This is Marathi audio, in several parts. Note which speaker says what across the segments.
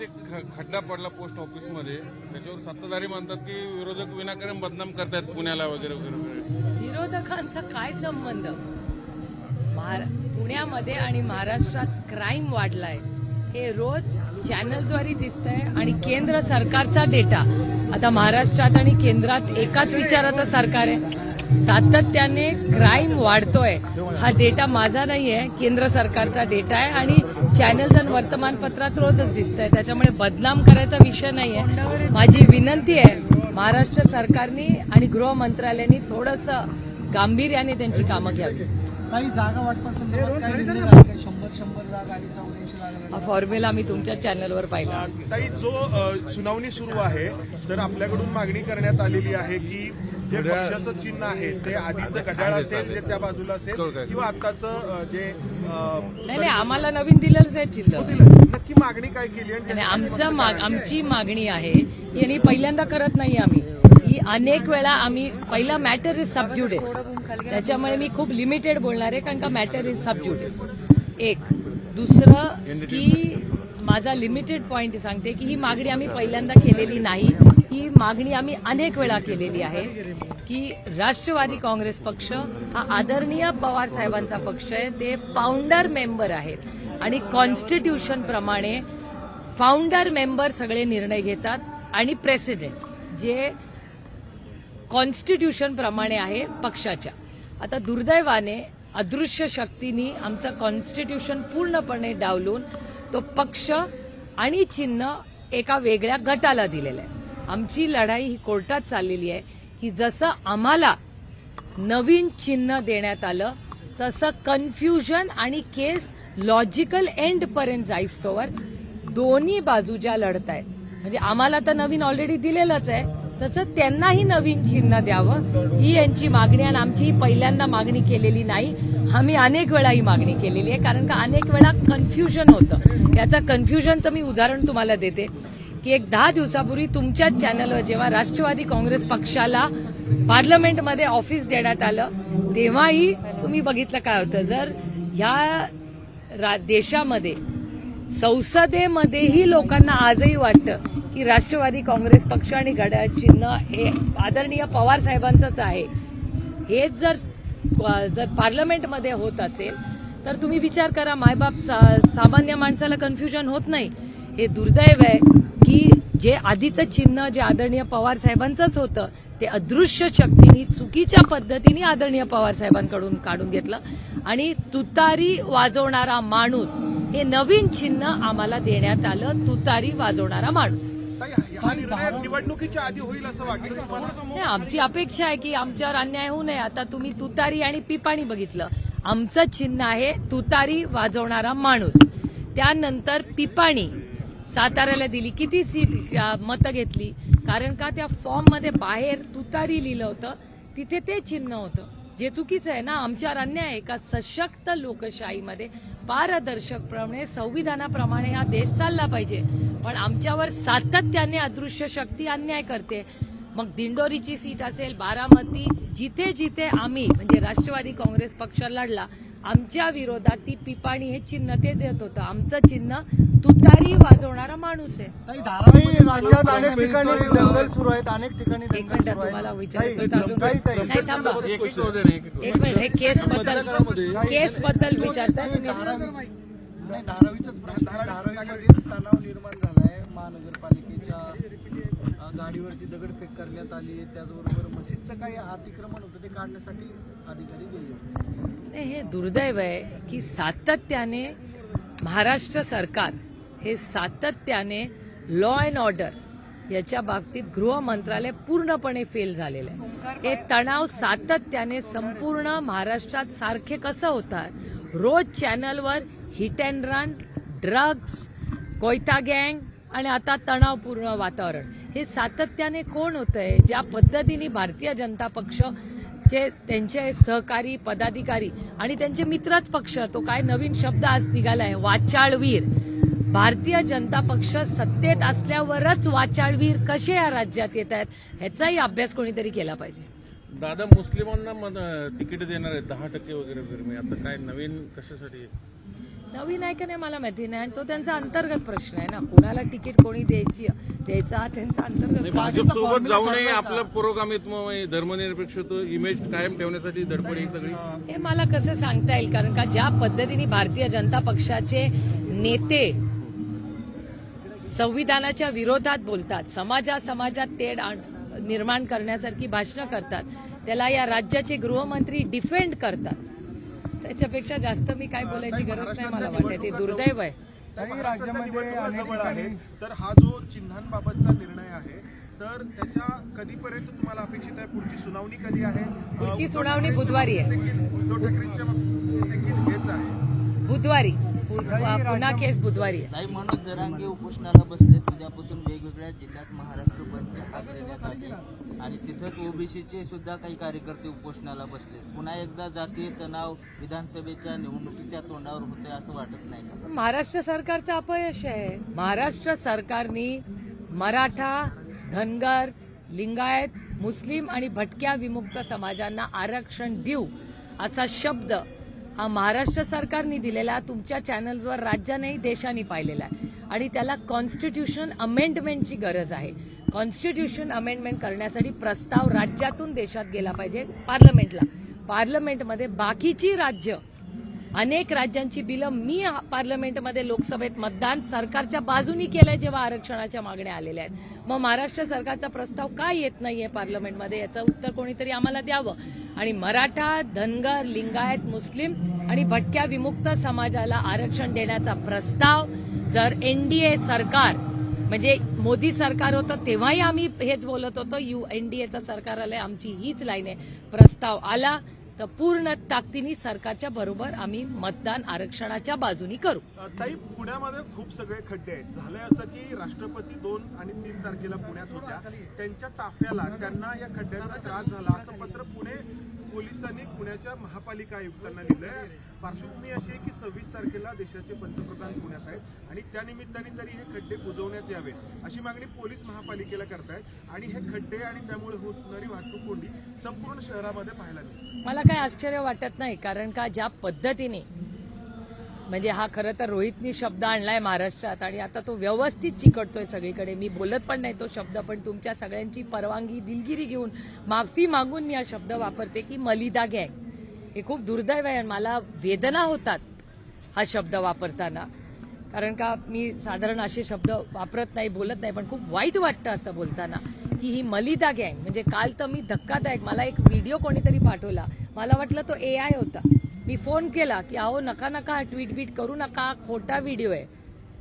Speaker 1: ते ख- खड्डा पडला पोस्ट ऑफिसमध्ये त्याच्यावर सत्ताधारी म्हणतात की विरोधक विनाकारण बदनाम करतायत पुण्याला वगैरे वगैरे
Speaker 2: विरोधकांचा काय संबंध? पुण्यामध्ये आणि महाराष्ट्रात क्राईम वाढलाय. हे रोज चॅनल्सवरही दिसतंय आणि केंद्र सरकारचा डेटा आता महाराष्ट्रात आणि केंद्रात एकाच विचाराचं सरकार आहे. सातत्याने क्राईम वाढतोय. हा डेटा माझा नाहीये केंद्र सरकारचा डेटा आहे आणि चॅनल्स आणि वर्तमानपत्रात रोजच दिसतंय. त्याच्यामुळे बदनाम करायचा विषय नाहीये. माझी विनंती आहे महाराष्ट्र सरकारने आणि गृह मंत्रालयाने थोडंसं गांभीर्याने त्यांची कामं घ्यावी.
Speaker 3: काही जागा वाटपासंदर्भात काही निर्णय झाले काही शंभर शंभर जागा आणि चौऱ्याऐंशी जागा
Speaker 2: हा फॉर्म्युला मी तुमच्या चॅनलवर पाहिला.
Speaker 4: ताई जो अ, सुनावणी सुरू आहे तर आपल्याकडून मागणी करण्यात आलेली आहे की जे पक्षाचं चिन्ह आहे ते आधीचं घड्याळ असेल जे त्या बाजूला असेल किंवा आताचं जे अ,
Speaker 2: नाही नाही आम्हाला नवीन दिलंच आहे चिल्लर
Speaker 4: दिलं. नक्की मागणी काय केली आणि
Speaker 2: आणि आमचं माग आमची मागणी आहे ही आणि पहिल्यांदा करत नाही आम्ही. की अनेक वेळा आम्ही पहिला मॅटर इज सबज्युडिस त्याच्यामुळे मी खूप लिमिटेड बोलणार आहे कारण का मॅटर इज सबज्युडिस एक. दुसरं की माझा लिमिटेड पॉईंट सांगते की ही मागणी आम्ही पहिल्यांदा केलेली नाही. ही मागणी आम्ही अनेक वेळा केलेली आहे की राष्ट्रवादी काँग्रेस पक्ष हा आदरणीय पवार साहेबांचा पक्ष आहे. ते फाउंडर मेंबर आहेत. आणि कॉन्स्टिट्यूशन प्रमाणे फाउंडर मेंबर सगळे निर्णय घेतात. आणि प्रेसिडेंट जे कॉन्स्टिट्यूशन प्रमाणे आहे पक्षाच्या. आता दुर्दैवाने अदृश्य शक्तींनी आमचं कॉन्स्टिट्यूशन पूर्णपणे डावलून तो पक्ष आणि चिन्ह एका वेगळ्या गटाला दिलेलं आहे. आमची लढाई ही कोर्टात चाललेली आहे की जसं आम्हाला नवीन चिन्ह देण्यात आलं तसं कन्फ्युजन आणि केस लॉजिकल एंड पर्यंत जाईस्तोवर दोन्ही बाजू ज्या लढत आहेत म्हणजे आम्हाला तर नवीन ऑलरेडी दिलेलंच आहे तसं त्यांनाही नवीन चिन्ह द्यावं. ही यांची मागणी आणि आमची ही पहिल्यांदा मागणी केलेली नाही. आम्ही अनेक वेळा ही मागणी केलेली आहे कारण का अनेक वेळा कन्फ्युजन होतं. याचं कन्फ्युजनचं मी उदाहरण तुम्हाला देते. की एक दहा दिवसापूर्वी तुमच्याच चॅनलवर जेव्हा राष्ट्रवादी काँग्रेस पक्षाला पार्लमेंटमध्ये ऑफिस देण्यात आलं तेव्हाही तुम्ही बघितलं काय होतं? जर ह्या रा- देशामध्ये संसदेमध्येही लोकांना आजही वाटतं की राष्ट्रवादी काँग्रेस पक्ष आणि घड्याळ चिन्ह हे आदरणीय पवार साहेबांचंच आहे. हेच जर जर पार्लमेंटमध्ये होत असेल तर तुम्ही विचार करा मायबाप सा- सामान्य माणसाला कन्फ्युजन होत नाही. हे दुर्दैव आहे की जे आधीचं चिन्ह जे आदरणीय पवार साहेबांचंच होतं ते अदृश्य शक्तीने चुकीच्या पद्धतीने आदरणीय पवार साहेबांकडून काढून घेतलं. आणि तुतारी वाजवणारा माणूस हे नवीन चिन्ह आम्हाला देण्यात आलं. तुतारी वाजवणारा माणूस.
Speaker 4: निवडणुकीच्या आधी होईल असं वाटलं
Speaker 2: आमची अपेक्षा आहे की आमच्यावर अन्याय होऊ नये. आता तुम्ही तुतारी आणि पिपाणी बघितलं. आमचं चिन्ह आहे तुतारी वाजवणारा माणूस. त्यानंतर पिपाणी साताऱ्याला दिली. किती सीट मतं घेतली? कारण का त्या फॉर्ममध्ये बाहेर तुतारी लिहिलं होतं तिथे ते चिन्ह होतं. जे चुकीचं आहे ना आमच्यावर अन्याय आहे सशक्त लोकशाहीमध्ये पारदर्शकप्रमाणे संविधानाप्रमाणे हा देश चालला पाहिजे. पण आमच्यावर सातत्याने अदृश्य शक्ती अन्याय करते. मग दिंडोरीची सीट असेल बारामती जिथे जिथे आम्ही म्हणजे राष्ट्रवादी काँग्रेस पक्ष लढला आमच्या विरोधात ती पिपाणी हे चिन्ह ते देत होतं आमचं चिन्ह तुतारी वाजवणारा माणूस आहे
Speaker 5: राज्यात
Speaker 3: धारावी
Speaker 5: अनेक ठिकाणी दंगल सुरू आहेत अनेक ठिकाणी
Speaker 2: एक
Speaker 5: दंगल
Speaker 2: मिनिट
Speaker 5: सुरू
Speaker 2: तुम्हाला विचारायचं थांबा
Speaker 1: एक
Speaker 2: मिनिट हे केस बद्दल केस बद्दल विचारताय तुम्ही.
Speaker 3: धारावीमध्ये तणाव निर्माण झालाय महानगरपालिकेच्या अ, दगडफेक करण्यात आली त्याचबरोबर मशीदचं काही अतिक्रमण होतं ते काढण्यासाठी अधिकारी गेले होते.
Speaker 2: हे दुर्दैव आहे की सातत्याने महाराष्ट्र सरकार हे सातत्याने लॉ अँड ऑर्डर याच्या बाबतीत गृह मंत्रालय पूर्णपणे फेल झालेलं आहे. हे तणाव सातत्याने संपूर्ण महाराष्ट्रात सारखे कसं होतात? रोज चॅनलवर हिट अँड रन ड्रग्स कोयता गँग आणि आता तणावपूर्ण वातावरण. हे सातत्याने कोण होतंय? ज्या पद्धतीने भारतीय जनता पक्ष जे त्यांचे सहकारी पदाधिकारी आणि त्यांचे मित्रच पक्ष तो काय नवीन शब्द आज निघालाय वाचाळवीर. भारतीय जनता पक्ष सत्तेत असल्यावरच वाचाळवीर कसे या राज्यात येत आहेत ह्याचाही अभ्यास कोणीतरी केला पाहिजे?
Speaker 1: दादा मुस्लिमांना तिकीट देणार आहे दहा टक्के वगैरे आता काय नवीन कशासाठी?
Speaker 2: नवीन आहे का नाही मला माहिती नाही. आणि तो त्यांचा अंतर्गत प्रश्न आहे ना. कुणाला तिकीट कोणी द्यायची द्यायचा त्यांचा अंतर्गत
Speaker 1: भाजप सोबत जाऊनही आपलं पुरोगामित्व धर्मनिरपेक्षत्व इमेज कायम ठेवण्यासाठी धडपड ही सगळी.
Speaker 2: हे मला कसं सांगता येईल? कारण का ज्या पद्धतीने भारतीय जनता पक्षाचे नेते संविधानाच्या विरोधात बोलतात समाजा समाजात तेढ निर्माण करण्यासारखी भाषणं करतात त्याला या राज्याचे गृहमंत्री डिफेंड करतात. त्याच्यापेक्षा जास्त मी काय बोलायची गरज नाही मला वाटत. ते दुर्दैव आहे.
Speaker 5: राज्यामध्ये
Speaker 4: तर हा जो चिन्हांबाबतचा निर्णय आहे तर त्याच्या कधीपर्यंत तुम्हाला अपेक्षित आहे? पुढची सुनावणी कधी आहे?
Speaker 2: पुढची सुनावणी बुधवारी आहे.
Speaker 4: बाबतीत देखील- उद्धव ठाकरेंच्या बाबतीत देखील हेच आहे.
Speaker 2: बुधवारी. पुन्हा केस बुधवारी आहे.
Speaker 6: मनोज जरांगे उपोषणाला बसले उद्यापासून वेगवेगळ्या जिल्ह्यात महाराष्ट्र बंदची देण्यात आली आणि तिथंच ओबीसीचे सुद्धा काही कार्यकर्ते उपोषणाला बसले पुन्हा एकदा जातीय तणाव विधानसभेच्या निवडणुकीच्या तोंडावर होतोय असं वाटत नाही का?
Speaker 2: महाराष्ट्र सरकारचं अपयश आहे. महाराष्ट्र सरकारने मराठा धनगर लिंगायत मुस्लिम आणि भटक्या विमुक्त समाजांना आरक्षण देऊ असा शब्द हा महाराष्ट्र सरकारने दिलेला तुमच्या चॅनल्सवर राज्यानेही देशाने पाहिलेला आहे. आणि त्याला कॉन्स्टिट्यूशन अमेंडमेंटची गरज आहे. कॉन्स्टिट्यूशन अमेंडमेंट करण्यासाठी प्रस्ताव राज्यातून देशात गेला पाहिजे पार्लमेंटला. पार्लमेंटमध्ये बाकीची राज्य अनेक राज्यांची बिलं मी पार्लमेंटमध्ये लोकसभेत मतदान सरकारच्या बाजूनी केलंय जेव्हा आरक्षणाच्या मागण्या आलेल्या आहेत. मग महाराष्ट्र सरकारचा प्रस्ताव का येत नाहीये पार्लमेंटमध्ये? याचं उत्तर कोणीतरी आम्हाला द्यावं. आणि मराठा धनगर लिंगायत मुस्लिम आणि भटक्या विमुक्त समाजाला आरक्षण देण्याचा प्रस्ताव जर एनडीए सरकार म्हणजे मोदी सरकार होतं तेव्हाही आम्ही हेच बोलत होतो यू एनडीएचं सरकार आलंय आमची हीच लाईन आहे. प्रस्ताव आला तर पूर्ण ताकदीने सरकारच्या बरोबर आम्ही मतदान आरक्षणाच्या बाजूनी करू.
Speaker 4: ताई पुण्यामध्ये खूप सगळे खड्डे आहेत. झालंय असं की राष्ट्रपती दोन आणि तीन तारखेला पुण्यात होत्या. त्यांच्या ताफ्याला त्यांना या खड्ड्यांचा त्रास झाला. असं पत्र पुणे पोलिसांनी पुण्याच्या महापालिका आयुक्तांना लिहिलंय पार्श्वभूमी अशी आहे की सव्वीस तारखेला देशाचे पंतप्रधान पुण्यात आहेत आणि त्या निमित्ताने तरी हे खड्डे बुजवण्यात यावे अशी मागणी पोलीस महापालिकेला करतायत आणि हे खड्डे आणि त्यामुळे होणारी वाहतूक कोंडी संपूर्ण शहरामध्ये पाहायला मिळते.
Speaker 2: मला काय आश्चर्य वाटत नाही कारण का ज्या पद्धतीने म्हणजे हा खरं तर रोहितनी शब्द आणलाय महाराष्ट्रात आणि आता तो व्यवस्थित चिकटतोय सगळीकडे. मी बोलत पण नाही तो शब्द पण तुमच्या सगळ्यांची परवानगी दिलगिरी घेऊन माफी मागून मी हा शब्द वापरते की मलिदा गँग हे खूप दुर्दैव आहे आणि मला वेदना होतात हा शब्द वापरताना. कारण का मी साधारण असे शब्द वापरत नाही बोलत नाही पण खूप वाईट वाटतं असं बोलताना की ही मलिदा गँग. म्हणजे काल तर मी धक्कादायक मला एक व्हिडिओ कोणीतरी पाठवला. मला वाटलं तो ए आय होता. मी फोन केला की अहो नका नका ट्विट बीट करू नका खोटा व्हिडिओ आहे.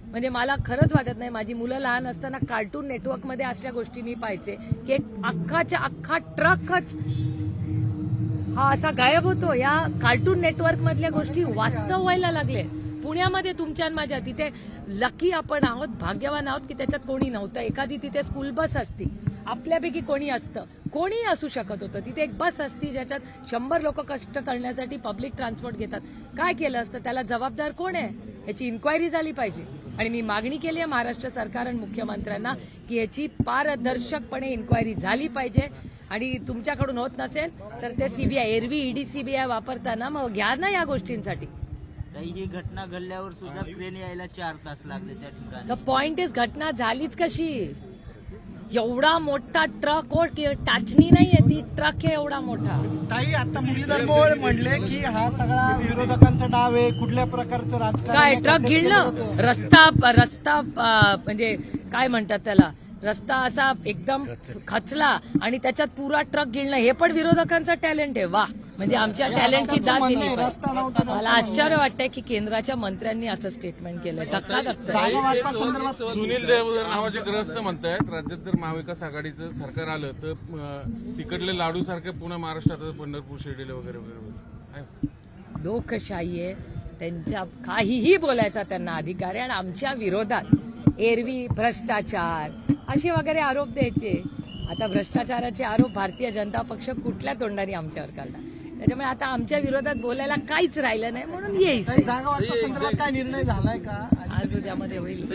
Speaker 2: म्हणजे मला खरंच वाटत नाही माझी मुलं लहान असताना कार्टून नेटवर्कमध्ये अशा गोष्टी मी पाहायचे. की एक अख्खाच्या अख्खा ट्रकच हा असा गायब होतो. या कार्टून नेटवर्क मधल्या गोष्टी वास्तव व्हायला लागले. पुण्यामध्ये तुमच्या आणि माझ्या तिथे लकी आपण आहोत भाग्यवान आहोत की त्याच्यात कोणी नव्हतं. एखादी तिथे स्कूल बस असती. आपल्यापैकी कोणी असतं? कोणी असू शकत होतं. तिथे एक बस असती ज्याच्यात शंभर लोक कष्ट करण्यासाठी पब्लिक ट्रान्सपोर्ट घेतात. काय केलं असतं? त्याला जबाबदार कोण आहे? याची इन्क्वायरी झाली पाहिजे. आणि मी मागणी केली आहे महाराष्ट्र सरकार आणि मुख्यमंत्र्यांना की याची पारदर्शकपणे इन्क्वायरी झाली पाहिजे. आणि तुमच्याकडून होत नसेल तर ते सीबीआय एरवी ईडी सीबीआय वापरताना मग घ्या ना या गोष्टींसाठी.
Speaker 6: ही घटना घडल्यावर सुद्धा क्रेन यायला चार तास लागले त्या ठिकाणी.
Speaker 2: द पॉइंट इज घटना झालीच कशी? एवढा मोठा ट्रक हो की टाचणी नाहीये ती ट्रक आहे एवढा मोठा.
Speaker 3: ताई आता मुरलीधर मोहोळ म्हणले की हा सगळा विरोधकांचा डाव आहे कुठल्या प्रकारचं राजकारण
Speaker 2: काय ट्रक गिळलं. रस्ता रस्ता म्हणजे काय म्हणतात त्याला? रस्ता असा एकदम खचला आणि त्याच्यात पुरा ट्रक गिळणं हे पण विरोधकांचा टॅलेंट आहे वा म्हणजे आमच्या टॅलेंटची दाद दिली पाहिजे. मला आश्चर्य वाटतंय की केंद्राच्या मंत्र्यांनी असं स्टेटमेंट केलंय. धक्का
Speaker 3: वाटपासंदर्भात
Speaker 1: सुनील देवधर नावाचे ग्रस्त म्हणतायत राज्यात जर महाविकास आघाडीचं सरकार आलं तर तिकडले लाडू सारखे पुणे महाराष्ट्रात पंढरपूर शिर्डीला वगैरे वगैरे.
Speaker 2: लोकशाही आहे. त्यांच्या काहीही बोलायचा त्यांना अधिकार आहे. आणि आमच्या विरोधात एरवी भ्रष्टाचार असे वगैरे आरोप द्यायचे. आता भ्रष्टाचाराचे आरोप भारतीय जनता पक्ष कुठल्या तोंडाने आमच्यावर करणार? त्याच्यामुळे आता आमच्या विरोधात बोलायला काहीच राहिलं नाही म्हणून
Speaker 3: वाटपासंदर्भात काय निर्णय झालाय का?
Speaker 2: आज उद्यामध्ये होईल.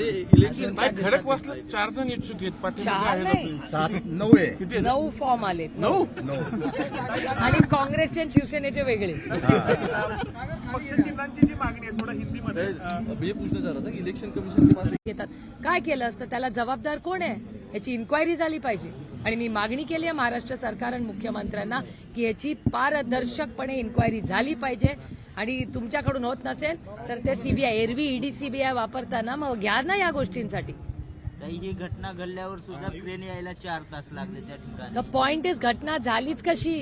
Speaker 1: खडक वाचलं चार जण इच्छुक आहेत
Speaker 2: चार नाही.
Speaker 5: नऊ आहे.
Speaker 1: किती आहेत?
Speaker 2: नऊ फॉर्म आलेत.
Speaker 1: नऊ?
Speaker 2: आणि काँग्रेसचे आणि शिवसेनेचे वेगळे.
Speaker 4: पक्षचिन्हांची जी मागणी आहे थोडं हिंदीमध्ये.
Speaker 7: इलेक्शन कमीशन के पास
Speaker 2: घेतात काय केलं असतं? त्याला जबाबदार कोण आहे? याची इन्क्वायरी झाली पाहिजे. आणि मी मागणी केली आहे महाराष्ट्र सरकार आणि मुख्यमंत्र्यांना की याची पारदर्शकपणे इन्क्वायरी झाली पाहिजे. आणि तुमच्याकडून होत नसेल तर ते सीबीआय एरवी ईडी सीबीआय वापरताना मग घ्या ना या गोष्टींसाठी.
Speaker 6: ही घटना घडल्यावर सुद्धा ट्रेन यायला चार तास लागले त्या ठिकाणी.
Speaker 2: द पॉइंट इज घटना झालीच कशी?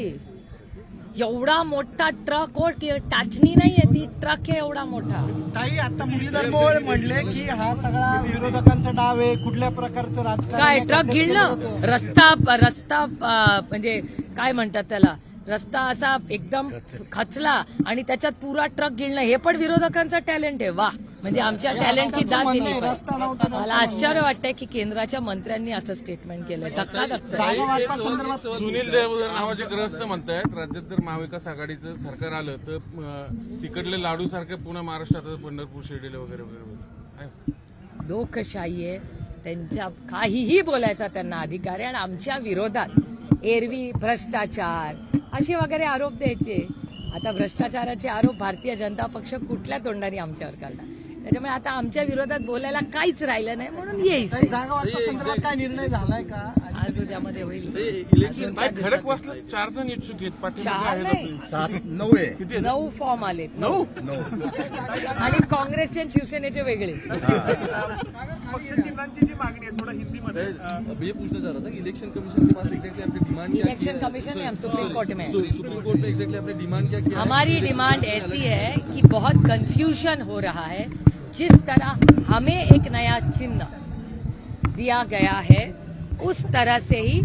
Speaker 2: एवढा मोठा ट्रक हो टाचणी नाहीये ती ट्रक आहे एवढा मोठा.
Speaker 3: ताई आता मुरलीधर मोहोळ म्हणले की हा सगळा विरोधकांचा डाव आहे कुठल्या प्रकारचं राजकारण
Speaker 2: काय ट्रक गिळलं? रस्ता रस्ता म्हणजे काय म्हणतात त्याला? रस्ता असा एकदम खचला आणि त्याच्यात पुरा ट्रक गिळणं हे पण विरोधकांचा टॅलेंट आहे वा म्हणजे आमच्या टॅलेंटची जात
Speaker 3: म्हणणं
Speaker 2: दिली मला आश्चर्य वाटतंय की केंद्राच्या मंत्र्यांनी असं स्टेटमेंट केलंय. धक्का धक्का.
Speaker 1: सुनील देवधर नावाचे ग्रस्त म्हणतायत राज्यात जर महाविकास आघाडीचं सरकार आलं तर तिकडले लाडू सारखे पुन्हा महाराष्ट्रात पंढरपूर शिर्डीला वगैरे वगैरे.
Speaker 2: लोकशाही आहे. त्यांच्या काहीही बोलायचा त्यांना अधिकार आहे. आणि आमच्या विरोधात एरवी भ्रष्टाचार असे वगैरे आरोप द्यायचे. आता भ्रष्टाचाराचे आरोप भारतीय जनता पक्ष कुठल्या तोंडाने आमच्यावर करणार? त्याच्यामुळे आता आमच्या विरोधात बोलायला काहीच राहिलं नाही म्हणून येईस.
Speaker 3: ताई, जागा वाटपासंदर्भात काय निर्णय झालाय का?
Speaker 2: आज उद्यामध्ये होईल.
Speaker 7: इलेक्शन
Speaker 1: काय खडक वाचलं चार जण इच्छुक आहेत
Speaker 2: चार नाही.
Speaker 5: सात नऊ आहे.
Speaker 1: किती आहेत?
Speaker 2: नऊ फॉर्म आलेत.
Speaker 1: नऊ?
Speaker 2: आणि काँग्रेसचे आणि शिवसेनेचे वेगळे.
Speaker 4: पक्षचिन्हांची जी मागणी आहे थोडं हिंदीमध्ये. अं,
Speaker 7: अब ये पूछना चाह रहा था कि इलेक्शन कमीशन के पास एग्जैक्टली आपने डिमांड क्या
Speaker 2: इलेक्शन कमीशन में हम सुप्रीम कोर्ट में हैं।
Speaker 7: सुप्रीम कोर्ट में एग्जैक्टली आपने डिमांड क्या किया? है?
Speaker 2: हमारी डिमांड ऐसी है कि बहुत कंफ्यूजन हो रहा है जिस तरह हमें एक नया चिन्ह दिया गया है, उस तरह से ही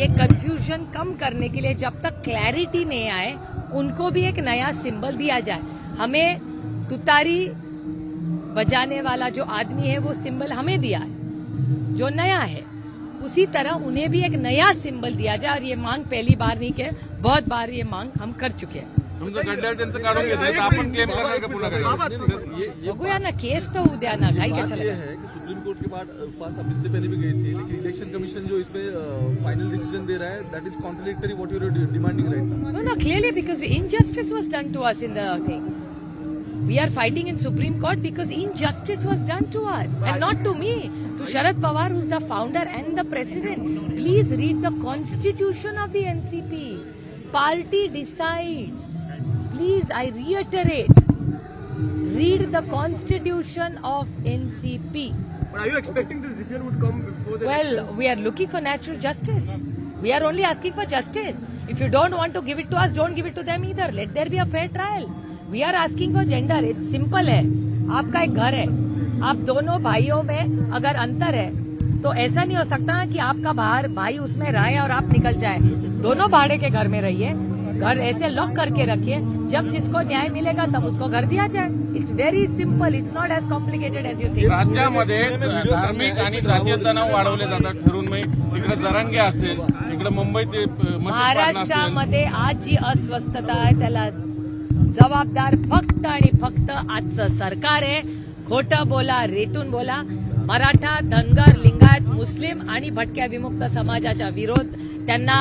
Speaker 2: ये कंफ्यूजन कम करने के लिए जब तक क्लैरिटी नहीं आए, उनको भी एक नया सिंबल दिया जाए। हमें तुतारी बजाने वाला जो आदमी है, वो सिंबल हमें दिया है, जो नया है। उसी तरह उन्हें भी एक नया सिंबल दिया जाए। और ये मांग पहली बार नहीं के बहुत बार ये मांग हम कर चुके हैं।
Speaker 1: तुमचं गड्ड्यावर त्यांचं काढून घेतलं तर आपण क्लेम करणार का
Speaker 7: ये ये
Speaker 2: बघूया ना केस तो उद्या ना
Speaker 7: बात ये है कि सुप्रीम कोर्ट के बाद पास अब इससे पहले भी गए थे लेकिन इलेक्शन कमीशन जो इसमें फाइनल डिसीजन दे रहा है that is contradictory what you are demanding right now
Speaker 2: clearly because injustice was done to us in the thing. We are fighting in Supreme Court because injustice was done to us and not to me, to Sharad Pawar, who's the founder and the president. Please read the constitution of the NCP. Party decides. Please, I reiterate. Read the constitution of NCP.
Speaker 3: But are you expecting this decision would come before the
Speaker 2: Well, election? we are looking for natural justice. We are only asking for justice. If you don't want to give it to us, don't give it to them either. Let there be a fair trial. We are asking for gender. It's simple है आपका एक घर है आप दोनों भाइयों में अगर अंतर है तो ऐसा नहीं हो सकता कि आपका बाहर भाई उसमें रहे और आप निकल जाए दोनों भाड़े के घर में रहिए घर ऐसे लॉक करके रखिए। जब जिसको न्याय मिलेगा तब उसको घर दिया जाए। It's very simple it's not as complicated as you think
Speaker 1: राज्यामध्ये धार्मिक आणि जातीय तणाव वाढवले जातात ठरून इकडे जरांगे असेल इकडे मुंबईत
Speaker 2: महाराष्ट्रामध्ये आज जी अस्वस्थता आहे त्याला जबाबदार फक्त आणि फक्त आजचं सरकार आहे. खोटं बोला रेटून बोला. मराठा धनगर लिंगायत मुस्लिम आणि भटक्या विमुक्त समाजाचा विरोध. त्यांना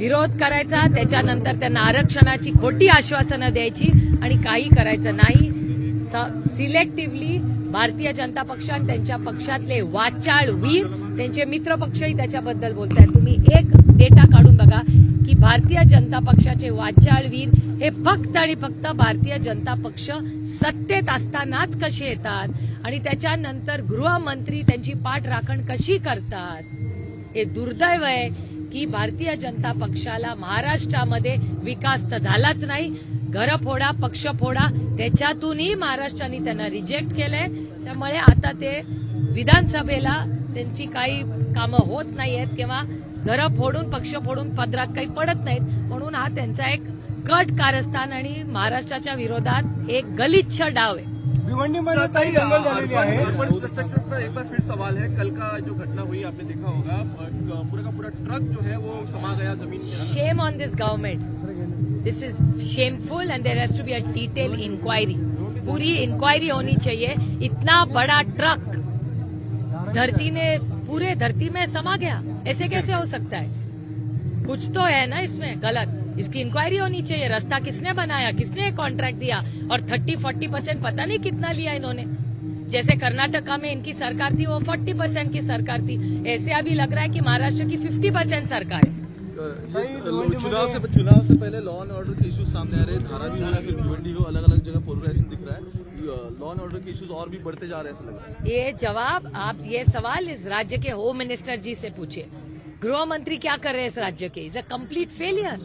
Speaker 2: विरोध करायचा त्याच्यानंतर त्यांना आरक्षणाची खोटी आश्वासनं द्यायची आणि काही करायचं नाही. सिलेक्टिव्हली भारतीय जनता पक्ष आणि त्यांच्या पक्षातले वाचाळ वीर त्यांचे मित्र पक्षही त्याच्याबद्दल बोलतायत. तुम्ही एक डेटा काढून बघा की भारतीय जनता पक्षाचे वाचाळ वीर हे फक्त आणि फक्त भारतीय जनता पक्ष सत्तेत असतानाच कसे येतात? आणि त्याच्यानंतर गृहमंत्री त्यांची पाठ राखण कशी करतात? हे दुर्दैव आहे. की भारतीय जनता पक्षाला महाराष्ट्रामध्ये विकास तर झालाच नाही. घर फोडा पक्ष फोडा त्याच्यातूनही महाराष्ट्राने त्यांना रिजेक्ट केलंय. त्यामुळे आता ते विधानसभेला त्यांची काही कामं होत नाहीयेत किंवा घरं फोडून पक्ष फोडून पदरात काही पडत नाहीत. म्हणून हा त्यांचा एक कट कारस्थान आणि महाराष्ट्राच्या विरोधात एक गलिच्छ डाव आहे.
Speaker 5: भिवंडीमध्ये ताई दंगल झालेली आहे
Speaker 3: अर्बन इंफ्रास्ट्रक्चर पर एक बार फिर सवाल है। कल का जो घटना हुई आपने देखा होगा पूरा का पूरा ट्रक जो है वो समा गया ज़मीन shame on
Speaker 2: this government this is this is shameful and there has to be a detailed inquiry. पूरी इंक्वायरी होनी चाहिए। इतना बड़ा ट्रक धरती ने पूरे धरती में समा गया। ऐसे कैसे हो सकता है? कुछ तो है ना इसमें गलत। इसकी इंक्वायरी होनी चाहिए। रास्ता किसने बनाया? किसने कॉन्ट्रैक्ट दिया? और थर्टी फोर्टी परसेंट पता नहीं कितना लिया इन्होंने। जैसे कर्नाटका में इनकी सरकार थी वो फोर्टी परसेंट की सरकार थी। ऐसे अभी लग रहा है कि महाराष्ट्र की फिफ्टी परसेंट सरकार है।
Speaker 7: चुनाव से चुनाव से पहले लॉ एंड ऑर्डर के इश्यूज़ सामने आ रहे हैं। धारा भी हो फिर भिवंडी हो अलग अलग जगह पोलराइजेशन दिख रहा है। लॉ एंड ऑर्डर के इश्यूज़ और भी बढ़ते जा रहे हैं ऐसा लग रहा है।
Speaker 2: ये जवाब आप ये सवाल इस राज्य के होम मिनिस्टर जी से पूछिए। गृह मंत्री क्या कर रहे हैं इस राज्य के? Is a complete failure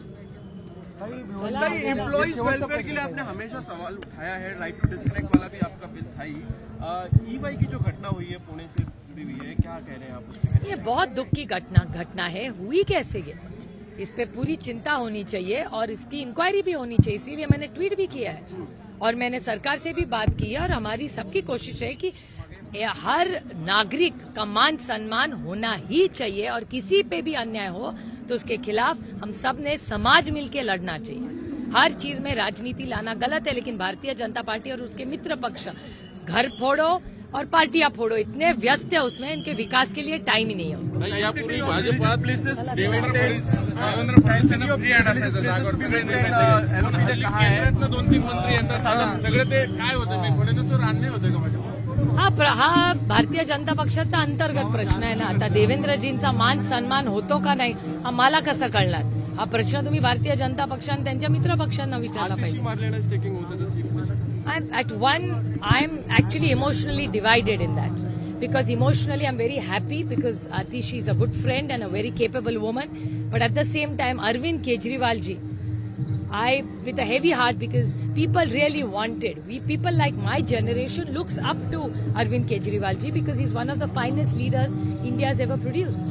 Speaker 3: employees welfare के लिए आपने हमेशा सवाल उठाया है। राइट टू डिस्कनेक्ट वाला भी आपका बिल था ही। ई वाई की जो घटना हुई है पुणे से जुड़ी हुई है क्या कह रहे हैं आप
Speaker 2: ये बहुत दुख की घटना घटना है। हुई कैसे ये? इस पे पूरी चिंता होनी चाहिए और इसकी इंक्वायरी भी होनी चाहिए। इसीलिए मैंने ट्वीट भी किया है। और मैंने सरकार से भी बात की है और हमारी सबकी कोशिश है कि हर नागरिक का मान सम्मान होना ही चाहिए और किसी पे भी अन्याय हो तो उसके खिलाफ हम सबने समाज मिलके लड़ना चाहिए हर चीज़ में राजनीति लाना गलत है लेकिन भारतीय जनता पार्टी और उसके मित्र पक्ष घर फोड़ो और पार्टियाँ फोड़ो इतने व्यस्त है उसमें इनके विकास के लिए टाइम ही नहीं है
Speaker 1: ते. दोन तीन मंत्री येतात साधारण सगळे ते काय होतं मी फडणवीसवर अन्याय होतं का माझ्या
Speaker 2: हा हा भारतीय जनता पक्षाचा अंतर्गत प्रश्न आहे ना. आता देवेंद्रजींचा मान सन्मान होतो का नाही हा मला कसं कळणार? हा प्रश्न तुम्ही भारतीय जनता पक्षाने त्यांच्या मित्र पक्षांना विचारला पाहिजे. At one I am actually emotionally divided in that because emotionally I am very happy because Atishi is a good friend and a very capable woman but at the same time Arvind Kejriwal ji I, with a heavy heart because people really wanted, we people like my generation looks up to Arvind Kejriwal ji because he's one of the finest leaders India has ever produced.